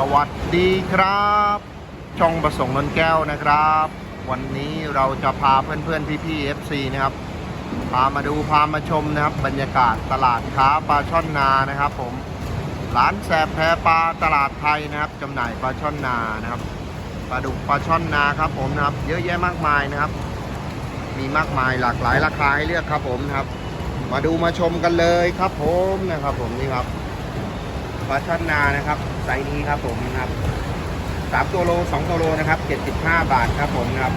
สวัสดีครับ ช่องประสงค์นนแก้วนะครับ วันนี้เราจะพาเพื่อนๆพี่ๆ FC นะครับ พามาดูพามาชมนะครับ บรรยากาศตลาดค้าปลาช่อนนานะครับ ผมร้านแสบแพปลาตลาดไทยนะครับจำหน่ายปลาช่อนนานะครับปลาดุกปลาช่อนนาครับผมนะครับ เยอะแยะมากมายนะครับ มีมากมายหลากหลายราคาให้เลือกครับผมนะครับ มาดูมาชมกันเลยครับผมนะครับ ผมนี่ครับปลาช่อนนานะครับ ไซส์นี้ครับผมนะครับสามตัวโลสองตัวโลนะครับเจ็ดสิบห้าบาทครับผมนะครับ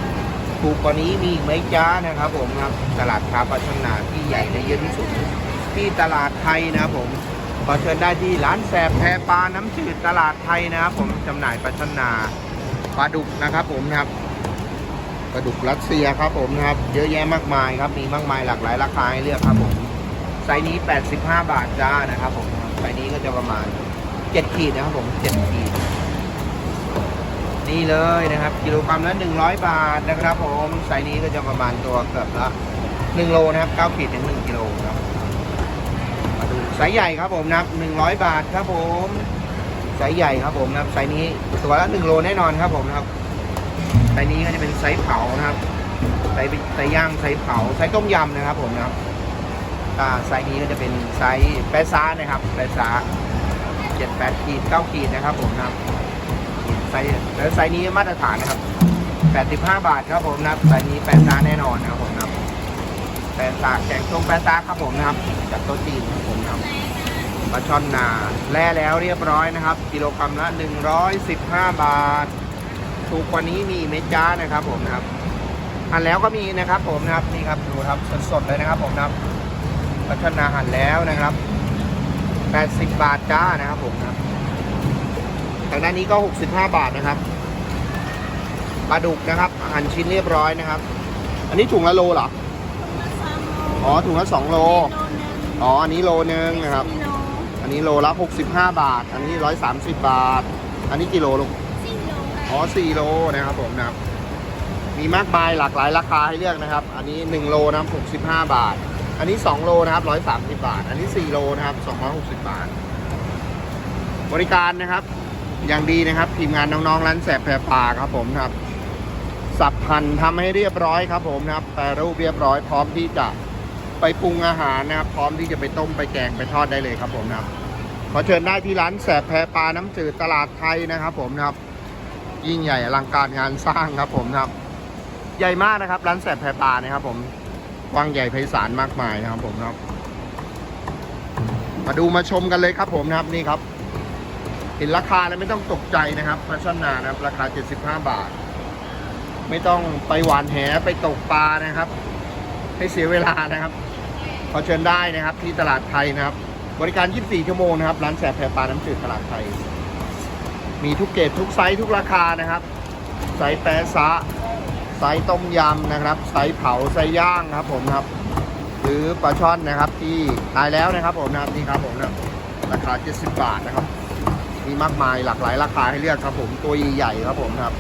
ถูกกว่านี้มีอีกไหมจ้านะครับ ผมนะครับตลาดค้าปลาช่อนนาที่ใหญ่และเยอะที่สุด ที่ตลาดไทยนะครับผมขอเชิญได้ที่ร้านแสบแพปลาน้ำจืดตลาดไทยนะครับผมจำหน่ายปลาช่อนนาปลาดุกนะครับ ผมนะครับปลาดุกรัสเซียครับผมนะครับเยอะแยะมากมายครับมีมากมายหลากหลายราคาให้เลือกครับผมไซส์นี้ 85 บาทจ้านะครับผมไซส์นี้ก็จะประมาณ 7ขีดนะครับผม7ขีด นี่เลยนะครับ กิโลกรัมละ100บาทนะครับผมไซส์นี้ก็จะประมาณตัวเกือบละ1โลนะครับ9ขีดถึง1กิโลครับมาดูไซส์ใหญ่ครับผมนะครับ100บาทครับผมไซส์ใหญ่ครับผมนะครับไซส์นี้ตัวละ1โลแน่นอนครับผมนะครับไซส์นี้ก็จะเป็นไซส์เผานะครับไซส์ไซส์ย่างไซส์เผาไซส์ต้มยำนะครับผมนะครับอ่าไซส์นี้ก็จะเป็นไซส์แปซ่านะครับแปซ่า เจ็ดแปดขีดเก้าขีดนะครับผมนะครับไซส์แล้วไซส์นี้มาตรฐานนะครับแปดสิบห้าบาทครับผมนะไซส์นี้แปซ่าแน่นอนนะครับผมนะแปซ่าแกงส้มแปซ่าครับผมนะครับจากโต๊ะจีนครับผมนะครับปลาช่อนนาแล่แล้วเรียบร้อยนะครับ กิโลกรัมละหนึ่งร้อยสิบห้าบาท ถูกกว่านี้มีเมจ้านะครับผมนะครับอันแล้วก็มีนะครับผมนะครับนี่ครับดูครับสดๆเลยนะครับผมนะครับพัฒนาหั่นแล้วนะครับ 80 บาทจ้านะครับผมนะครับทางด้านนี้ก็ 65 บาทนะครับปลาดุกนะครับหั่นชิ้นเรียบร้อยนะครับ อันนี้ถุงละโลเหรออ๋อถุงละ2โลอ๋ออันนี้โลนึงนะครับ อันนี้โลละ 65 บาท อันนี้ 130 บาท อันนี้กิโลลูกอ๋อ4โลนะครับผมนะครับมีมากมายหลากหลายราคาให้เลือกนะครับ อันนี้ 1 โลนะครับ65 บาท อันนี้ 2 โลนะครับ 130 บาท อันนี้ 4 โลนะครับ 260 บาท บริการนะครับ อย่างดีนะครับทีมงานน้องๆร้านแสบแพรปาครับผมนะครับ สับพันทำให้เรียบร้อยครับผมนะครับแปรรูปเรียบร้อยพร้อมที่จะไปปรุงอาหารนะครับ พร้อมที่จะไปต้มไปแกงไปทอดได้เลยครับผมนะครับ ขอเชิญได้ที่ร้านแสบแพรปลาน้ำจืดตลาดไทยนะครับ ผมนะครับ ยิ่งใหญ่อลังการงานสร้างครับผมนะครับ ใหญ่มากนะครับ ร้านแสบแพรปลานะครับผม กว้างใหญ่ไพศาลมากมายนะครับผมครับ มาดูมาชมกันเลยครับผมนะครับนี่ครับเห็นราคาแล้วไม่ต้องตกใจนะครับปลาช่นนานะครับ ราคา 75 บาท ไม่ต้องไปหวานแหไปตกปลานะครับ ให้เสียเวลานะครับขอเชิญได้นะครับ ที่ตลาดไทยนะครับ บริการ 24 ชั่วโมงนะครับร้านแสบแพรปลาน้ำจืดตลาดไทย มีทุกเกรดทุกไซส์ทุกราคานะครับ ไซส์แปะซะ ไซส์ต้มยำนะครับไซส์เผาไซส์ย่างครับผมครับ หรือปลาช่อนนะครับที่ตายแล้วนะครับผมนะครับนี่ครับผมนะครับราคา 70 บาทนะครับ มีมากมายหลากหลายราคาให้เลือกครับผมตัวใหญ่ๆครับผมครับ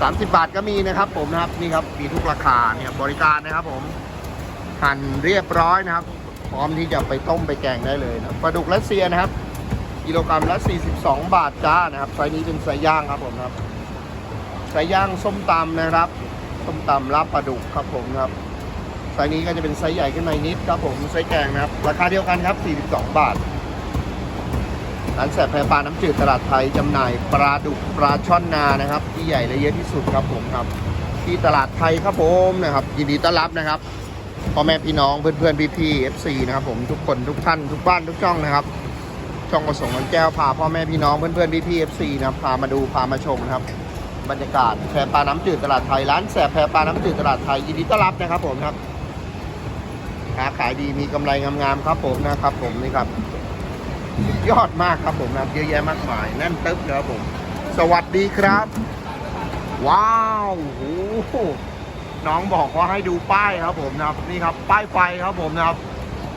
30 บาทก็มีนะครับ ผมนะครับนี่ครับมีทุกราคาเนี่ยบริการนะครับ ผมหั่นเรียบร้อยนะครับ พร้อมที่จะไปต้มไปแกงได้เลยนะปลาดุกรัสเซียนะครับกิโลกรัมละ 42 บาทจ้านะครับไซส์นี้เป็นไซส์ย่างครับผมครับ ไส้ย่างส้มตำนะครับ ส้มตำลาบปลาดุกครับผมครับไซส์นี้ก็จะเป็นไซส์ใหญ่ขึ้นมานิดครับผมไซส์แกงนะครับ ราคาเดียวกันครับ 42 บาทร้านแสบแพรปลาน้ำจืดตลาดไทยจำหน่ายปลาดุกปลาช่อนนานะครับ ที่ใหญ่และเยอะที่สุดครับผมครับ ที่ตลาดไทยครับผมนะครับยินดีต้อนรับนะครับพ่อแม่พี่น้องเพื่อนๆพี่ๆ FC นะครับผมทุกคนทุกท่านทุกบ้านทุกช่องนะครับ ช่องกระสงนแก้วพาพ่อแม่พี่น้องเพื่อนๆพี่ๆ FC นะครับพามาดูพามาชมนะครับ บรรยากาศแพปลาน้ำจืดตลาดไทยร้านแสบแพปลาน้ำจืดตลาดไทยยินดีต้อนรับนะครับผมครับค้าขายดีมีกำไรงามๆครับผมนะครับ ผมนี่ครับ ยอดมากครับผมนะครับเยอะแยะมากมายแน่นตึ๊บเลยครับผม สวัสดีครับ ว้าวโอ้โหน้องบอกว่าให้ดูป้ายครับผมนะครับ นี่ครับ ป้ายไฟครับผมนะครับ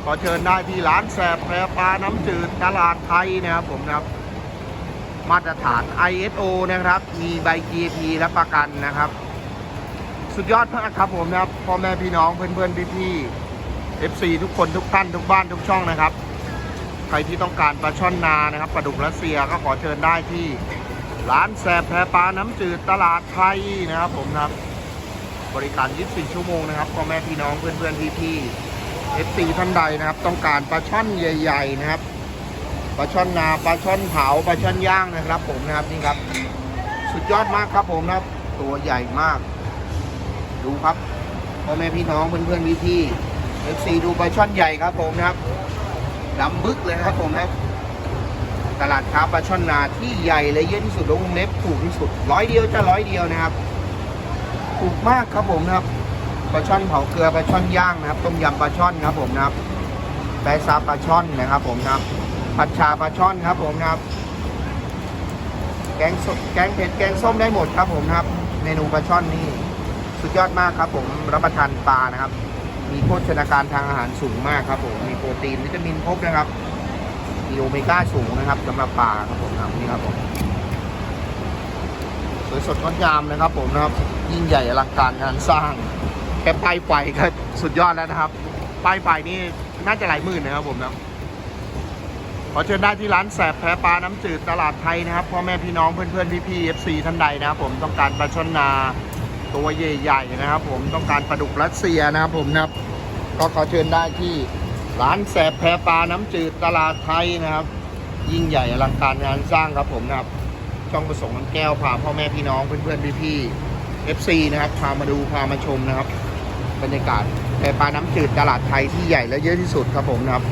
ขอเชิญได้ที่ร้านแสบแพปลาน้ำจืดตลาดไทยนะครับผมนะครับ มาตรฐาน ISO นะครับ มีใบ GP และประกันนะครับ สุดยอดมากครับผมนะครับพ่อแม่พี่น้องเพื่อนๆพี่ๆ FC ทุกคนทุกท่านทุกบ้านทุกช่องนะครับ ใครที่ต้องการปลาช่อนนานะครับปลาดุกรัสเซียก็ขอเชิญได้ที่ร้านแสบแพปลาน้ำจืดตลาดไทยนะครับ ผมนะครับ บริการ 24 ชั่วโมงนะครับพ่อแม่พี่น้องเพื่อนๆพี่ๆ FC ท่านใดนะครับ ต้องการปลาช่อนใหญ่ ๆ นะครับ ปลาช่อนนาปลาช่อนเผาปลาช่อนย่างนะครับ ผมนะครับนี่ครับ สุดยอดมากครับผมนะครับ ตัวใหญ่มาก ดูครับพ่อแม่พี่น้องเพื่อนๆพี่ๆ FC ดูปลาช่อนใหญ่ครับ ผมนะครับดำบึกเลยครับผมนะครับตลาดค้าปลาช่อนนาที่ใหญ่และเยอะที่สุดและวงเล็บถูกที่สุดร้อยเดียวจะร้อยเดียวนะครับถูกมากครับผมนะครับปลาช่อนเผาเกลือปลาช่อนย่างนะครับ ต้มยำปลาช่อนครับผมนะครับแปซาปลาช่อนนะครับผมนะครับ ผัดชาปลาช่อนครับผมนะครับ แกงสดแกงเผ็ดแกงส้มได้หมดครับผมนะครับ เมนูปลาช่อนนี่ สุดยอดมากครับ ผมรับประทานปลานะครับ มีโภชนาการทางอาหารสูงมากครับผมมีโปรตีนวิตามินครบนะครับมีโอเมก้าสูงนะครับสำหรับปลาครับผมนะครับนี่ครับผมสวยสดงดงามนะครับ ผมนะครับ ยิ่งใหญ่อลังการงานสร้างแค่ป้ายไฟก็สุดยอดแล้วนะครับ ป้ายไฟนี่น่าจะหลายหมื่นนะครับผมนะ อเชิญได้ที่ร้านแสบแพปลาน้ำจืดตลาดไทยนะครับพ่อแม่พี่น้องเพื่อนๆพี่ๆ FC ท่านใดนะครับผมต้องการปลาช่อนนาตัวใหญ่ๆนะครับ ผมต้องการปลาดุกรัสเซียนะครับผมนะครับ ก็ขอเชิญได้ที่ร้านแสบแพปลาน้ำจืดตลาดไทยนะครับ ยิ่งใหญ่อลังการงานสร้างครับผมนะครับช่องประสงค์น้ำแก้วพาพ่อแม่พี่น้องเพื่อนๆพี่ๆ FC นะครับพามาดูพามาชมนะครับบรรยากาศแพปลาน้ำจืดตลาดไทยที่ใหญ่และเยอะที่สุดครับผมนะครับ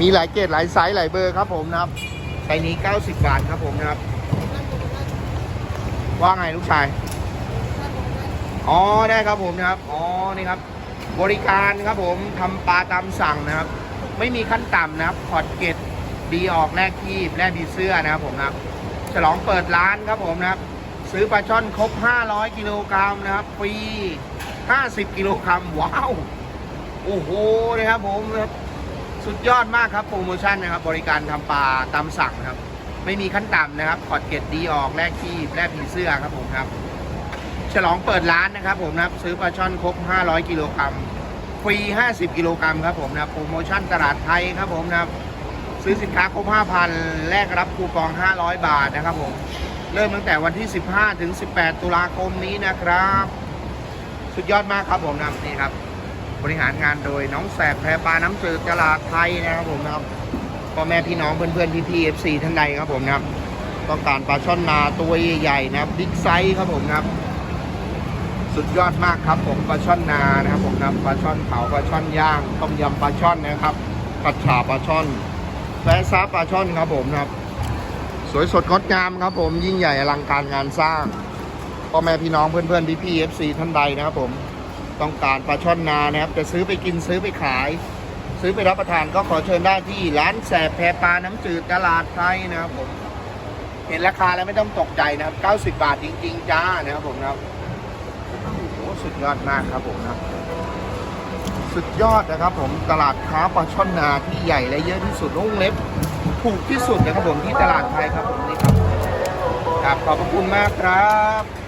มีหลายเกรดหลายไซส์หลายเบอร์ครับผมนะครับไซส์นี้ 90 บาทครับผมนะครับ ว่าไงลูกชาย อ๋อได้ครับผมนะครับ อ๋อนี่ครับ บริการครับผมทำปลาตามสั่งนะครับ ไม่มีขั้นต่ำนะครับพอดเกตดีออกแลกคีบแลกดีเสื้อนะครับผมนะครับ ฉลองเปิดร้านครับผมนะครับ ซื้อปลาช่อนครบ 500 กิโลกรัมนะครับฟรี50 กิโลกรัมว้าว โอ้โหนะครับผมนะครับ สุดยอดมากครับโปรโมชั่นนะครับบริการทำปลาตามสั่งครับ ไม่มีขั้นต่ำนะครับพอดเกตดีออกแลกคีบแลกผีเสื้อครับผมครับ ฉลองเปิดร้านนะครับผมนะครับซื้อปลาช่อนครบ 500 กิโลกรัมฟรี 50 กิโลกรัมครับผมนะโปรโมชั่นตลาดไทยครับผมนะครับซื้อสินค้าครบ 5,000 แลกรับคูปอง 500 บาทนะครับผม เริ่มตั้งแต่วันที่ 15 ถึง 18 ตุลาคมนี้นะครับ สุดยอดมากครับผมนะนี่ครับ บริหารงานโดยน้องแสบแพรปลาน้ำจืดตลาดไทยนะครับผมนะครับพ่อแม่พี่น้องเพื่อนๆพี่ๆ FC ท่านใดครับผมนะครับต้องการปลาช่อนนาตัวใหญ่ๆนะครับบิ๊กไซส์ครับผมนะครับ สุดยอดมากครับผมปลาช่อนนานะครับผมนะครับปลาช่อนเผาปลาช่อนย่างต้มยำปลาช่อนนะครับผัดฉ่าปลาช่อนแฟซ่าปลาช่อนครับผมนะครับ สวยสดงดงามครับผมยิ่งใหญ่อลังการงานสร้างพ่อแม่พี่น้องเพื่อนๆพี่ๆ FC ท่านใดนะครับผม ต้องการปลาช่อนนานะครับ จะซื้อไปกินซื้อไปขาย ซื้อไปรับประทานก็ขอเชิญได้ที่ร้านแสบแพรปลาน้ำจืดตลาดไทยนะครับผมเห็นราคาแล้วไม่ต้องตกใจนะครับ 90 บาทจริง ๆ จ้านะครับผมนะครับโอ้สุดยอดมากครับผมนะสุดยอดนะครับ ผมตลาดค้าปลาช่อนนาที่ใหญ่และเยอะที่สุดนุ่งเล็บ ถูกที่สุดนะครับผมที่ตลาดไทยครับผมนี่ครับครับขอบพระคุณมากครับ